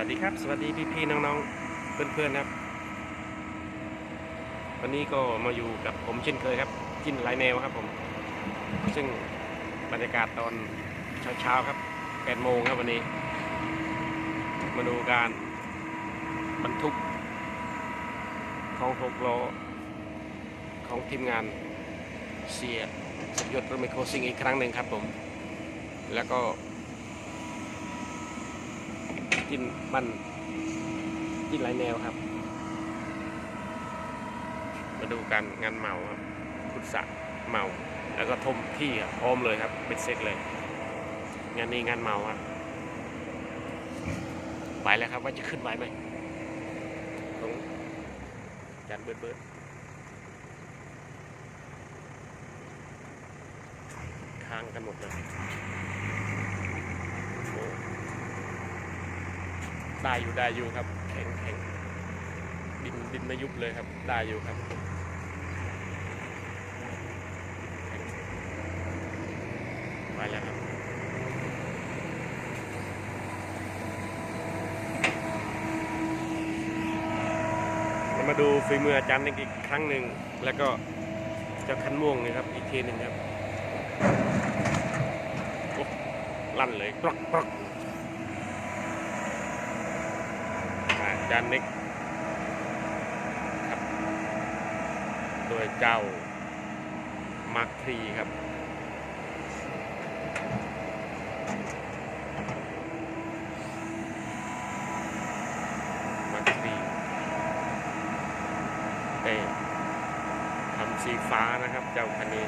วัสดีครับ สวัสดีพี่ๆน้องๆเพื่อนๆครับ วันนี้ก็มาอยู่กับผมเช่นเคยครับ กินหลายแนวครับผม ซึ่งบรรยากาศตอนเช้าๆครับ8โมงครับวันนี้ มาดูการบรรทุกของหกล้อของทีมงานเสียสมยศรถไมโครซิงอีกครั้งหนึ่งครับผม แล้วก็ กินมันกินหลายแนวครับ มาดูกันงานเมาครับพุทธะเมา แล้วก็ทมที่ครับพร้อมเลยครับเป็นเซตเลย งานนี้งานเมาครับไปแล้วครับว่าจะขึ้นไหวไหมของจันเบิร์ดเบิร์ดค้างกันหมดเลยโอ้ ได้อยู่ได้อยู่ครับ แข็งแข็งดินดินไม่ยุบเลยครับ ได้อยู่ครับไปแล้วครับมาดูฝีมืออาจารย์อีกครั้งหนึ่งแล้วก็เจ้าคันม่วงนะครับอีกทีหนึ่งครับลั่นเลยกรอกกรอก อา จารย์นิกครับโดยเจ้ามาร์คทีครับมาร์คทรีแต่ทำสีฟ้านะครับ เจ้าคันนี้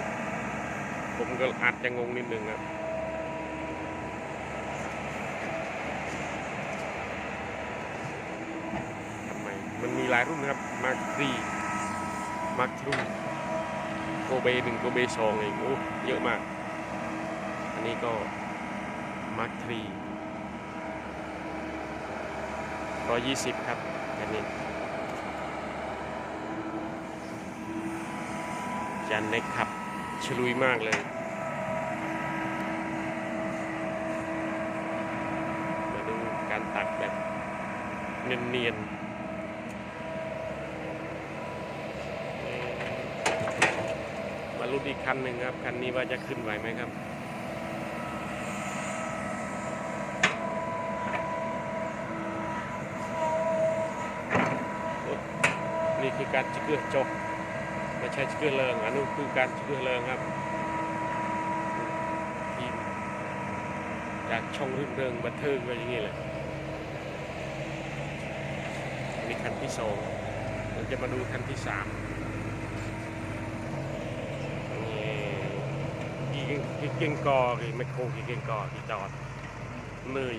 ผมก็อาจจะงงนิดนึงครับ ทำไมมันมี หลายรุ่นนะครับมาร์คทรีมาร์คทรูโกเบหนึ่งโกเบสองเองโอ้เยอะมาก อันนี้ก็มาร์คทรีร้อยยี่สิบครับอันนี้จานเน็กครับฉลุยมากเลยมาดูการตักแบบเนียนๆ มาลุ้นอีกคันหนึ่งครับ คันนี้ว่าจะขึ้นไหวไหมครับนี่คือการจิกเกือจกไม่ใช่จิกเกือเลิงอันนู้นคือการจิกเกือเลิงครับทีมจากช่องรื่นเริงบันเทิงก็อย่างนี้เลยนี่คันที่สองเราจะมาดูคันที่สาม นี่กี่กี่เกงกอกี่ไมโครกี่เก่งกอกีจอดเหนื่อย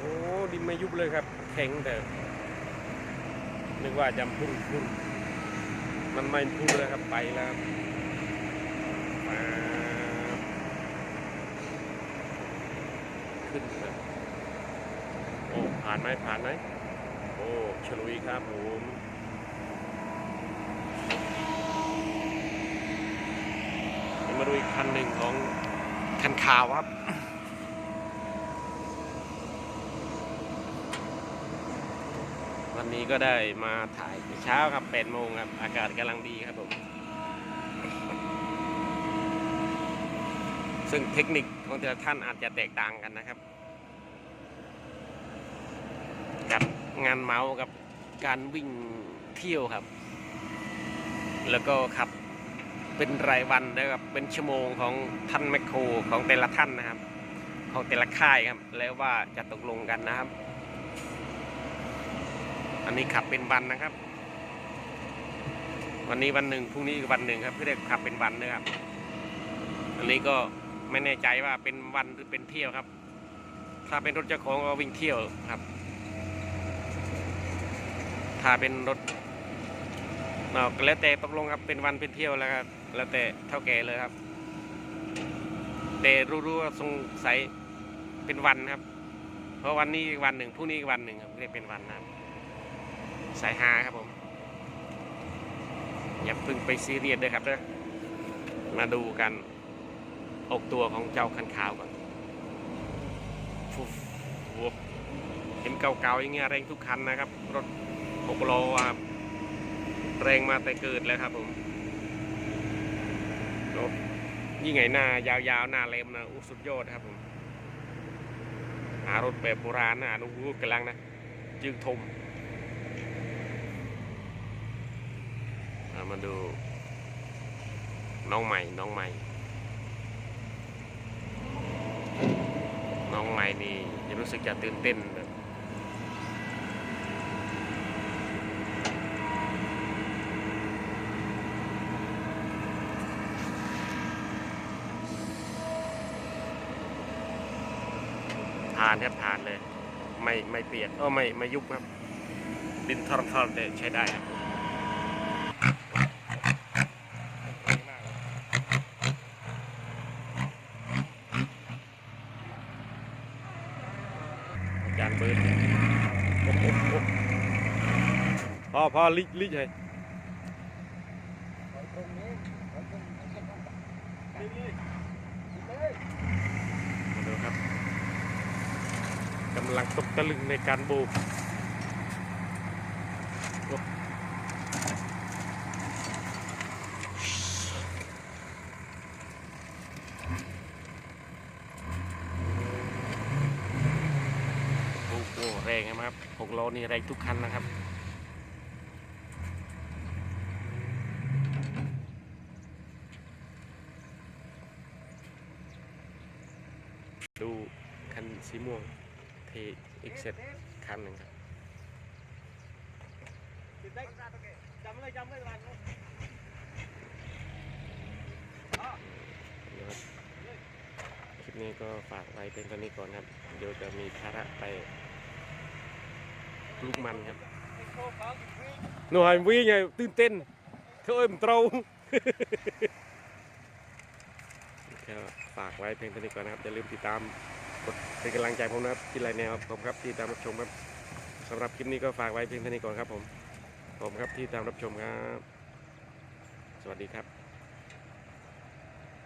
โอ้ดินไม่ยุบเลยครับ แข็งแต่นึกว่าจะพุ่งพุ่งมันไม่พุ่งเลยครับไปแล้วมาขึ้นเลยโอ้ผ่านไหมผ่านไหมโอ้ฉลุยครับผมเดี๋ยว มาดูอีกคันหนึ่งของคันขาวครับวันนี้ก็ได้มาถ่ายเช้าครับ8โมงครับ อากาศกำลังดีครับผม ซึ่งเทคนิคของแต่ละท่านอาจจะแตกต่างกันนะครับ กับงานเมาส์กับการวิ่งเที่ยวครับ แล้วก็ขับ เป็นรายวันนะครับเป็นชั่วโมงของท่านแมคโครของแต่ละท่านนะครับ ของแต่ละค่ายครับแล้วว่าจะตกลงกันนะครับ อันนี้ขับเป็นวันนะครับ วันนี้วันหนึ่งพรุ่งนี้อีกวันหนึ่งครับเพื่อขับเป็นวันนะครับ อันนี้ก็ไม่แน่ใจว่าเป็นวันหรือเป็นเที่ยวครับ ถ้าเป็นรถเจ้าของก็วิ่งเที่ยวครับ ถ้าเป็นรถ เนาะแล้วแต่ตกลงครับเป็นวันเป็นเที่ยวแล้วครับแล้วแต่เท่าแก่เลยครับ แต่รู้ๆว่าสงสัยเป็นวันครับ เพราะวันนี้อีกวันหนึ่งพรุ่งนี้อีกวันหนึ่งครับเรียกเป็นวันนะสายฮาครับผมอย่าเพึ่งไปซีเรียสเลยครับเด้อมาดูกันออกตัวของเจ้าคันขาวก่อนฟุบฟุบเห็นเก่าๆอย่างเงี้ยแรงทุกคันนะครับ รถหกล้อครับ แรงมาแต่เกิดแล้วครับผมรถยิ่งไงหน้ายาวๆหน้าเล็มนะอู้สุดยอดครับผมหารถแบบโบราณนะดูกกำลังนะจึงทมอ่ามาดูน้องใหม่น้องใหม่ น้องใหม่นี่ยังรู้สึกจะตื่นเต้นานครับผ่านเลย ไม่ไม่เปียกเออไม่ไม่ยุบครับ ดินทอร์ทอร์ใช้ได้ครับอาจารย์เบิร์ดโอ้โหโอ้โหพอพอลิลิให้มาดูครับกำลังตกตะลึงในการโบกโอ้แรงนะครับหกล้อนี่แรงทุกคันนะครับดูคันสีม่วง ทอีกเซตคันหนึ่งครับจำเลยจำเลยวันคลิปนี้ก็ฝากไว้เป็นเท่านี้ก่อนครับ เดี๋ยวจะมีภาระไปลูกมันครับหน่อยวิ่งไงตื่นเต้นเขาเอ้ยมันเตาฝากไว้เพียงเท่านี้ก่อนนะครับ อย่าลืมติดตาม กดเป็นกำลังใจผมนะครับที่ไลน์แนวครับผมครับที่ตามรับชมครับสำหรับคลิปนี้ก็ฝากไว้เพียงเท่านี้ก่อนครับผมผมครับที่ตามรับชมครับ สวัสดีครับ